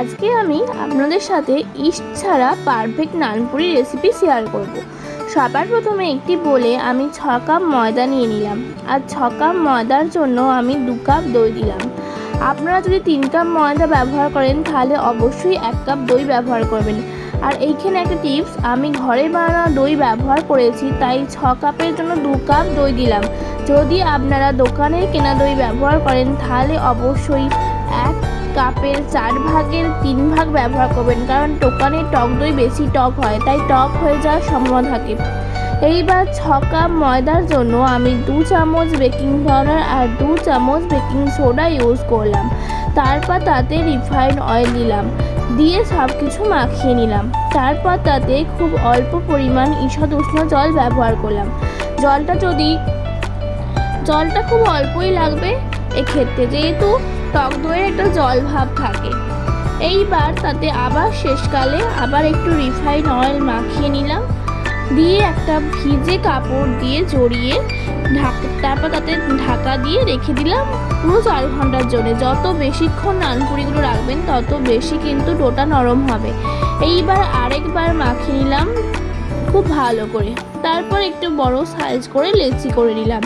আজকে আমি আপনাদের সাথে ইস্ট ছাড়া পারফেক্ট নানপুরি রেসিপি শেয়ার করব। সবার প্রথমে একটি বলে আমি ছ কাপ ময়দা নিয়ে নিলাম। আর ছ কাপ ময়দার জন্য আমি দু কাপ দই দিলাম। আপনারা যদি তিন কাপ ময়দা ব্যবহার করেন, তাহলে অবশ্যই এক কাপ দই ব্যবহার করবেন। আর এইখানে একটা টিপস, আমি ঘরে বানানো দই ব্যবহার করেছি, তাই ছ কাপের জন্য দু কাপ দই দিলাম। যদি আপনারা দোকানের কেনা দই ব্যবহার করেন, তাহলে অবশ্যই এক কাপের চার ভাগের তিন ভাগ ব্যবহার করবেন, কারণ দোকানের টক দই বেশি টক হয়, তাই টক হয়ে যাওয়ার সম্ভাবনা থাকে। এইবার ছ কাপ ময়দার জন্য আমি দু চামচ বেকিং পাউডার আর দু চামচ বেকিং সোডা ইউজ করলাম। তারপর তাতে রিফাইন্ড অয়েল দিলাম, দিয়ে সব কিছু মাখিয়ে নিলাম। তারপর তাতে খুব অল্প পরিমাণ ঈষৎ উষ্ণ জল ব্যবহার করলাম। জলটা যদি, জলটা খুব অল্পই লাগবে, এক্ষেত্রে যেহেতু টক দইয়ের একটা জল ভাব থাকে। এইবার তাতে আবার শেষকালে আবার একটু রিফাইন অয়েল মাখিয়ে নিলাম। দিয়ে একটা ভিজে কাপড় দিয়ে জড়িয়ে ঢাক তারপর তাতে ঢাকা দিয়ে রেখে দিলাম পুরো চার ঘণ্টার জন্য। যত বেশিক্ষণ নানপুরিগুলো রাখবেন, তত বেশি কিন্তু ডোটা নরম হবে। এইবার আরেকবার মাখিয়ে নিলাম। খুব ভালো করে। তারপর একটু বড় সাইজ করে লেচি করে নিলাম।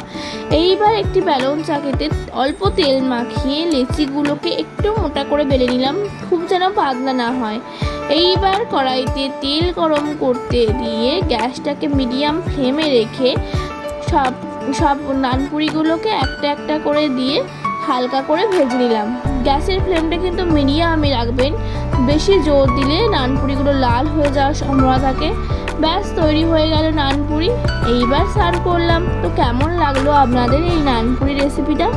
এইবার একটি ব্যালন চাকিতে অল্প তেল মাখিয়ে লেচিগুলোকে একটু মোটা করে বেলে নিলাম, খুব যেন পাতলা না হয়। এইবার কড়াইতে তেল গরম করতে দিয়ে গ্যাসটাকে মিডিয়াম ফ্লেমে রেখে সব সব নানপুরিগুলোকে একটা একটা করে দিয়ে হালকা করে ভেজে নিলাম। গ্যাসের ফ্লেমটা কিন্তু মিডিয়ামে রাখবেন। বেশি জোর দিলে নানপুরিগুলো লাল হয়ে যাওয়ার সম্ভাবনা থাকে। ব্যাস, তৈরি হয়ে গেল নানপুরি। এইবার সার্ভ করলাম। তো কেমন লাগল আপনাদের এই নানপুরি রেসিপিটা